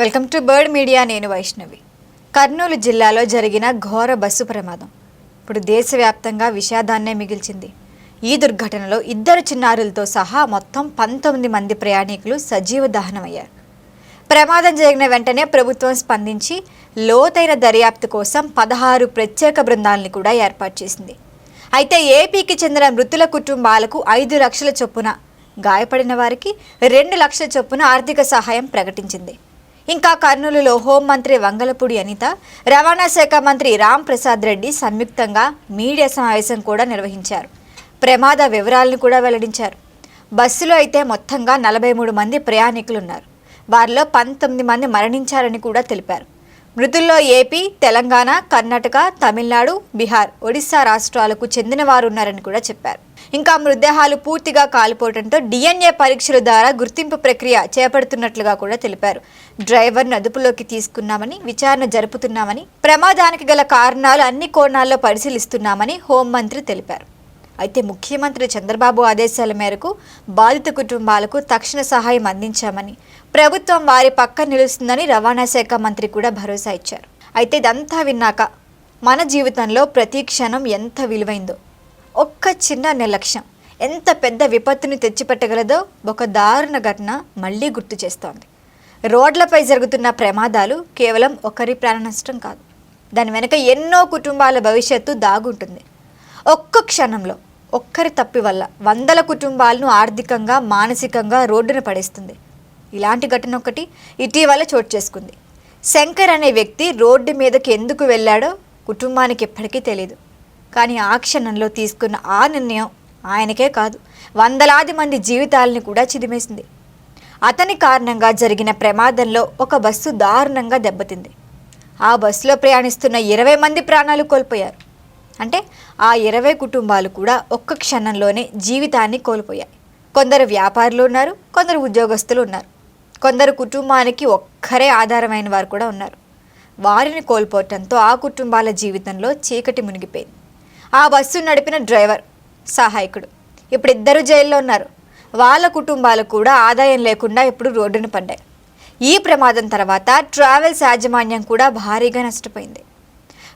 Welcome to bird media నేను వైష్ణవి. కర్నూలు జిల్లాలో జరిగిన ఘోర బస్సు ప్రమాదం. ఇప్పుడు దేశవ్యాప్తంగా విషాదాన్నే మిగిల్చింది. ఈ దుర్ఘటనలో ఇద్దరు చిన్నారులతో సహా మొత్తం పంతొమ్మిది మంది ప్రయాణికులు సజీవ దహనమయ్యారు. ప్రమాదం జరిగిన వెంటనే ప్రభుత్వం స్పందించి లోతైన దర్యాప్తు కోసం పదహారు ప్రత్యేక బృందాలను కూడా ఏర్పాటు చేసింది. అయితే ఏపీకి చెందిన మృతుల కుటుంబాలకు ఐదు లక్షల చొప్పున గాయపడిన వారికి రెండు లక్షల చొప్పున ఆర్థిక సహాయం ప్రకటించింది. ఇంకా కర్నూలులో హోంమంత్రి వంగలపూడి అనిత రవాణా శాఖ మంత్రి రామ్ ప్రసాద్ రెడ్డి సంయుక్తంగా మీడియా సమావేశం కూడా నిర్వహించారు. ప్రమాద వివరాలను కూడా వెల్లడించారు. బస్సులో అయితే మొత్తంగా నలభై మూడు మంది ప్రయాణికులు ఉన్నారు వారిలో పంతొమ్మిది మంది మరణించారని కూడా తెలిపారు. మృతుల్లో ఏపీ తెలంగాణ కర్ణాటక తమిళనాడు బీహార్ ఒడిశా రాష్ట్రాలకు చెందిన వారు ఉన్నారని కూడా చెప్పారు. ఇంకా మృతదేహాలు పూర్తిగా కాలిపోవడంతో డిఎన్ఏ పరీక్షల ద్వారా గుర్తింపు ప్రక్రియ చేపడుతున్నట్లుగా కూడా తెలిపారు. డ్రైవర్ను అదుపులోకి తీసుకున్నామని విచారణ జరుపుతున్నామని ప్రమాదానికి గల కారణాలు అన్ని కోణాల్లో పరిశీలిస్తున్నామని హోంమంత్రి తెలిపారు. అయితే ముఖ్యమంత్రి చంద్రబాబు ఆదేశాల మేరకు బాధిత కుటుంబాలకు తక్షణ సహాయం అందించామని ప్రభుత్వం వారి పక్క నిలుస్తుందని రవాణా శాఖ మంత్రి కూడా భరోసా ఇచ్చారు. అయితే ఇదంతా విన్నాక మన జీవితంలో ప్రతి క్షణం ఎంత విలువైందో ఒక్క చిన్న నిర్లక్ష్యం ఎంత పెద్ద విపత్తుని తెచ్చిపెట్టగలదో ఒక దారుణ ఘటన మళ్ళీ గుర్తు చేస్తోంది. రోడ్లపై జరుగుతున్న ప్రమాదాలు కేవలం ఒకరి ప్రాణ నష్టం కాదు. దాని వెనుక ఎన్నో కుటుంబాల భవిష్యత్తు దాగుంటుంది. ఒక్క క్షణంలో ఒక్కరి తప్పి వల్ల వందల కుటుంబాలను ఆర్థికంగా మానసికంగా రోడ్డున పడేస్తుంది. ఇలాంటి ఘటన ఒకటి ఇటీవల చోటు చేసుకుంది. శంకర్ అనే వ్యక్తి రోడ్డు మీదకి ఎందుకు వెళ్ళాడో కుటుంబానికి ఎప్పటికీ తెలియదు కానీ ఆ క్షణంలో తీసుకున్న ఆ నిర్ణయం ఆయనకే కాదు వందలాది మంది జీవితాలని కూడా చిదిమేసింది. అతని కారణంగా జరిగిన ప్రమాదంలో ఒక బస్సు దారుణంగా దెబ్బతింది. ఆ బస్సులో ప్రయాణిస్తున్న ఇరవై మంది ప్రాణాలు కోల్పోయారు. అంటే ఆ ఇరవై కుటుంబాలు కూడా ఒక్క క్షణంలోనే జీవితాన్ని కోల్పోయాయి. కొందరు వ్యాపారులు ఉన్నారు కొందరు ఉద్యోగస్తులు ఉన్నారు. కొందరు కుటుంబానికి ఒక్కరే ఆధారమైన వారు కూడా ఉన్నారు. వారిని కోల్పోవటంతో ఆ కుటుంబాల జీవితంలో చీకటి మునిగిపోయింది. ఆ బస్సు నడిపిన డ్రైవర్ సహాయకుడు ఇప్పుడు ఇద్దరు జైల్లో ఉన్నారు. వాళ్ళ కుటుంబాలు కూడా ఆదాయం లేకుండా ఇప్పుడు రోడ్డున పడ్డాయి. ఈ ప్రమాదం తర్వాత ట్రావెల్స్ యాజమాన్యం కూడా భారీగా నష్టపోయింది.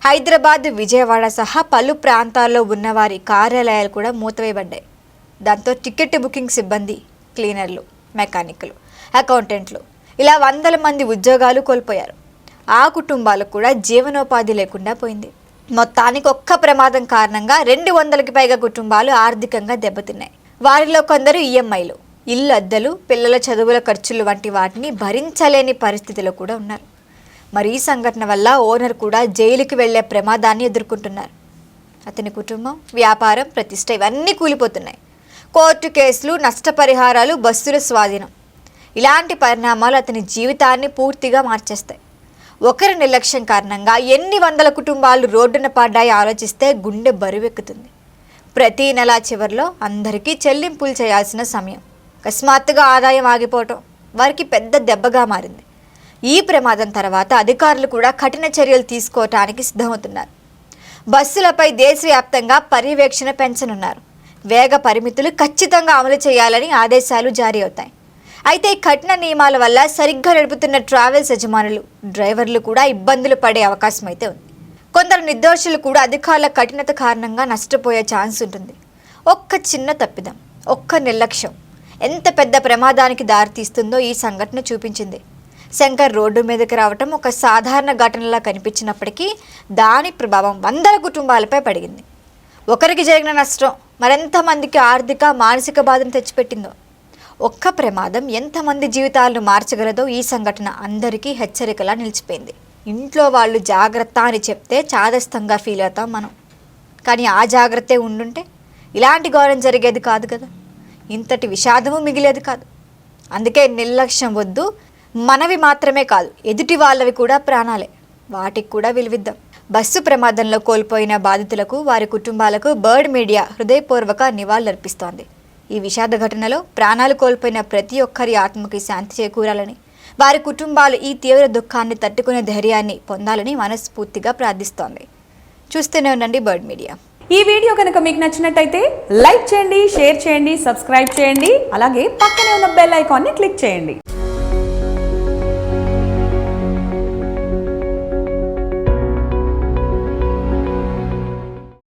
హైదరాబాద్ విజయవాడ సహా పలు ప్రాంతాల్లో ఉన్నవారి కార్యాలయాలు కూడా మూతవేయబడ్డాయి. దాంతో టికెట్ బుకింగ్ సిబ్బంది క్లీనర్లు. మెకానిక్లు అకౌంటెంట్లు. ఇలా వందల మంది ఉద్యోగాలు కోల్పోయారు. ఆ కుటుంబాలకు కూడా జీవనోపాధి లేకుండా పోయింది. మొత్తానికి ఒక్క ప్రమాదం కారణంగా రెండు వందలకి పైగా కుటుంబాలు ఆర్థికంగా దెబ్బతిన్నాయి. వారిలో కొందరు ఈఎంఐలు ఇల్లు అద్దెలు పిల్లల చదువుల ఖర్చులు వంటి వాటిని భరించలేని పరిస్థితిలో కూడా ఉన్నారు. మరి ఈ సంఘటన వల్ల ఓనర్ కూడా జైలుకి వెళ్ళే ప్రమాదాన్ని ఎదుర్కొంటున్నారు. అతని కుటుంబం వ్యాపారం ప్రతిష్ట ఇవన్నీ కూలిపోతున్నాయి. కోర్టు కేసులు నష్టపరిహారాలు బస్సుల స్వాధీనం. ఇలాంటి పరిణామాలు అతని జీవితాన్ని పూర్తిగా మార్చేస్తాయి. ఒకరి నిర్లక్ష్యం కారణంగా ఎన్ని వందల కుటుంబాలు రోడ్డున పడ్డాయి ఆలోచిస్తే గుండె బరువెక్కుతుంది. ప్రతి నెల చివరిలో అందరికీ చెల్లింపులు చేయాల్సిన సమయం. అకస్మాత్తుగా ఆదాయం ఆగిపోవటం వారికి పెద్ద దెబ్బగా మారింది. ఈ ప్రమాదం తర్వాత అధికారులు కూడా కఠిన చర్యలు తీసుకోవటానికి సిద్ధమవుతున్నారు. బస్సులపై దేశవ్యాప్తంగా పర్యవేక్షణ పెంచనున్నారు. వేగ పరిమితులు ఖచ్చితంగా అమలు చేయాలని ఆదేశాలు జారీ అవుతాయి. అయితే ఈ కఠిన నియమాల వల్ల సరిగ్గా నడుపుతున్న ట్రావెల్స్ యజమానులు డ్రైవర్లు కూడా ఇబ్బందులు పడే అవకాశం అయితే ఉంది. కొందరు నిర్దోషులు కూడా అధికారుల కఠినత కారణంగా నష్టపోయే ఛాన్స్ ఉంటుంది. ఒక్క చిన్న తప్పిదం ఒక్క నిర్లక్ష్యం ఎంత పెద్ద ప్రమాదానికి దారితీస్తుందో ఈ సంఘటన చూపించింది. శంకర్ రోడ్డు మీదకి రావటం ఒక సాధారణ ఘటనలా కనిపించినప్పటికీ దాని ప్రభావం వందల కుటుంబాలపై పడింది ఒకరికి జరిగిన నష్టం మరెంతమందికి ఆర్థిక మానసిక బాధను తెచ్చిపెట్టిందో. ఒక్క ప్రమాదం ఎంతమంది జీవితాలను మార్చగలదో ఈ సంఘటన అందరికీ హెచ్చరికలా నిలిచిపోయింది. ఇంట్లో వాళ్ళు జాగ్రత్త అని చెప్తే చాదస్తంగా ఫీల్ అవుతాం మనం. కానీ ఆ జాగ్రత్తే ఉండుంటే ఇలాంటి ఘోరం జరిగేది కాదు కదా. ఇంతటి విషాదము మిగిలేది కాదు. అందుకే నిర్లక్ష్యం వద్దు మనవి మాత్రమే కాదు ఎదుటి వాళ్ళవి కూడా ప్రాణాలే. వాటికి కూడా విలువిద్దాం. బస్సు ప్రమాదంలో కోల్పోయిన బాధితులకు వారి కుటుంబాలకు బర్డ్ మీడియా హృదయపూర్వక నివాళులర్పిస్తోంది. ఈ విషాద ఘటనలో ప్రాణాలు కోల్పోయిన ప్రతి ఒక్కరి ఆత్మకి శాంతి చేకూరాలని వారి కుటుంబాలు ఈ తీవ్ర దుఃఖాన్ని తట్టుకునే ధైర్యాన్ని పొందాలని మనస్ఫూర్తిగా ప్రార్థిస్తోంది. చూస్తూనే ఉండండి బర్డ్ మీడియా. ఈ వీడియో కనుక మీకు నచ్చినట్టయితే లైక్ చేయండి షేర్ చేయండి సబ్స్క్రైబ్ చేయండి అలాగే పక్కనే ఉన్న బెల్ ఐకాన్ని క్లిక్ చేయండి.